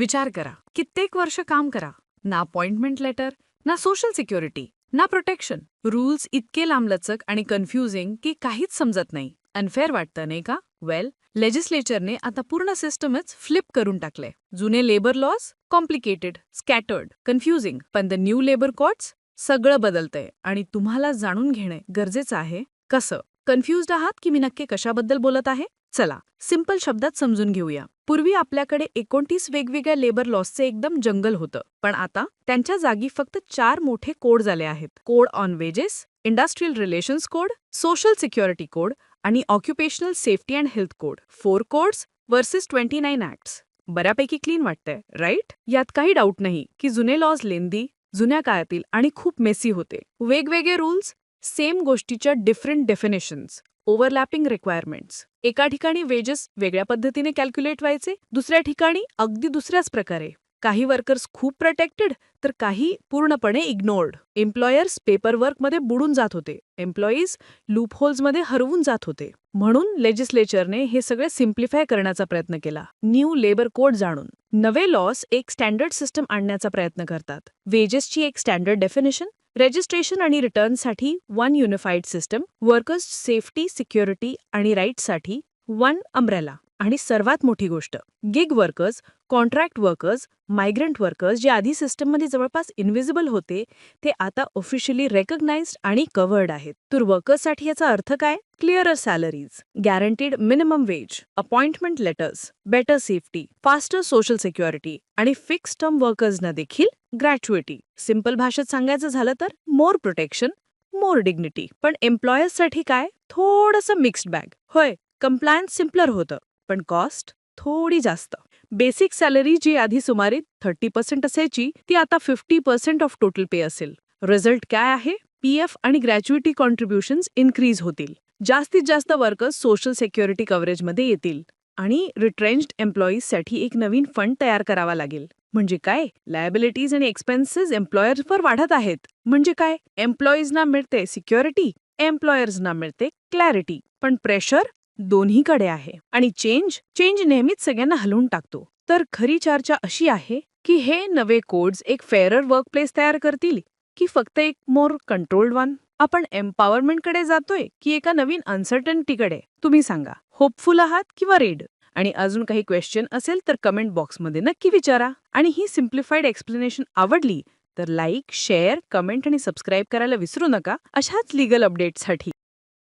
विचार करा. कित्येक वर्ष काम करा. ना अपॉइंटमेंट लेटर ना सोशल सिक्युरिटी ना प्रोटेक्शन रूल्स इतके लांबलचक आणि कन्फ्युजिंग की काहीच समजत नाही. अनफेअर वाटतं नाही का? वेल लेजिस्लेचरने आता पूर्ण सिस्टमच फ्लिप करून टाकले जुने labour laws complicated scattered confusing पण द न्यू लेबर कोर्ट्स सगळं बदलतंय. आणि तुम्हाला जाणून घेणे गरजेचं आहे कसं? कन्फ्युज आहात की मी नक्की कशाबद्दल बोलत आहे? चला सिंपल शब्दात समजून घेऊया. पूर्वी आपल्याकडे एकोणतीस वेगवेगळ्या लेबर लॉसचे एकदम जंगल होतं पण आता त्यांच्या जागी फक्त चार मोठे कोड झाले आहेत. Code on wages industrial relations code social security code आणि occupational safety and health code. Four codes versus twenty nine acts बऱ्यापैकी क्लीन वाटतंय राईट? यात काही डाऊट नाही की जुने लॉज लेंदी जुन्या काळातील आणि खूप मेसी होते. वेगवेगळे रूल्स सेम गोष्टीच्या डिफरंट डेफिनेशन्स. ओव्हरलॅपिंग रिक्वायरमेंट्स एका ठिकाणी वेजेस वेगळ्या पद्धतीने कॅल्क्युलेट व्हायचे दुसऱ्या ठिकाणी अगदी दुसऱ्याच प्रकारे. काही वर्कर्स खूप प्रोटेक्टेड तर काही पूर्णपणे इग्नोर्ड एम्प्लॉयर्स पेपरवर्कमध्ये बुडून जात होते. एम्प्लॉईज लूपहोल्समध्ये हरवून जात होते. म्हणून लेजिस्लेचरने हे सगळे सिम्प्लिफाय करण्याचा प्रयत्न केला. न्यू लेबर कोड जाणून. नवे लॉस एक स्टँडर्ड सिस्टम आणण्याचा प्रयत्न करतात. वेजेसची एक स्टँडर्ड डेफिनेशन रजिस्ट्रेशन आणि रिटर्नसाठी one unified system workers safety security आणि राईट्ससाठी वन अम्ब्रेला आणि सर्वात मोठी गोष्ट gig workers contract workers migrant workers जे आधी सिस्टममध्ये जवळपास इनव्हिजिबल होते ते आता ऑफिशियली रेकग्नाइज्ड आणि कव्हर्ड आहेत. तर वर्कर्ससाठी याचा अर्थ काय? Clearer salaries guaranteed minimum wage appointment letters better safety faster social security आणि फिक्स टर्म वर्कर्सना देखील ग्रॅच्युएटी सिंपल भाषेत सांगायचं झालं तर मोर प्रोटेक्शन मोर डिग्निटी पण एम्प्लॉयर्ससाठी काय? थोडंसं मिक्स्ड बॅग होय कम्प्लायन्स सिम्पलर होतं पण कॉस्ट थोडी जास्त. बेसिक सॅलरी जी आधी सुमारे थर्टी पर्सेंट असायची ती आता fifty percent of total pay असेल. रिझल्ट काय आहे? पी एफ आणि ग्रॅच्युइटी कॉन्ट्रीब्युशन्स इन्क्रीज होतील. जास्तीत जास्त वर्कर्स सोशल सिक्युरिटी कव्हरेजमध्ये येतील आणि रिट्रेंच्ड एम्प्लॉईजसाठी एक नवीन फंड तयार करावा लागेल. म्हणजे काय? लायबिलिटीज आणि एक्सपेन्सेस एम्प्लॉयर्सवर वाढत आहेत. म्हणजे काय? एम्प्लॉईजना मिळते सिक्युरिटी एम्प्लॉयर्सना मिळते क्लॅरिटी पण प्रेशर दोन्हीकडे आहे. आणि चेंज चेंज नेहमीच सगळ्यांना हलवून टाकतो. तर खरी चर्चा अशी आहे की हे नवे कोड्स एक फेअरर वर्कप्लेस तयार करतील की फक्त एक मोर कंट्रोल्ड वन आपण एम्पॉवरमेंटकडे जातोय की एका नवीन अनसर्टन्टीकडे तुम्ही सांगा. होपफुल आहात किंवा रेड आणि अजून काही क्वेश्चन असेल तर कमेंट बॉक्समध्ये नक्की विचारा. आणि ही सिम्प्लिफाईड एक्सप्लेनेशन आवडली तर लाईक शेअर कमेंट आणि सबस्क्राईब करायला विसरू नका. अशाच लिगल अपडेटसाठी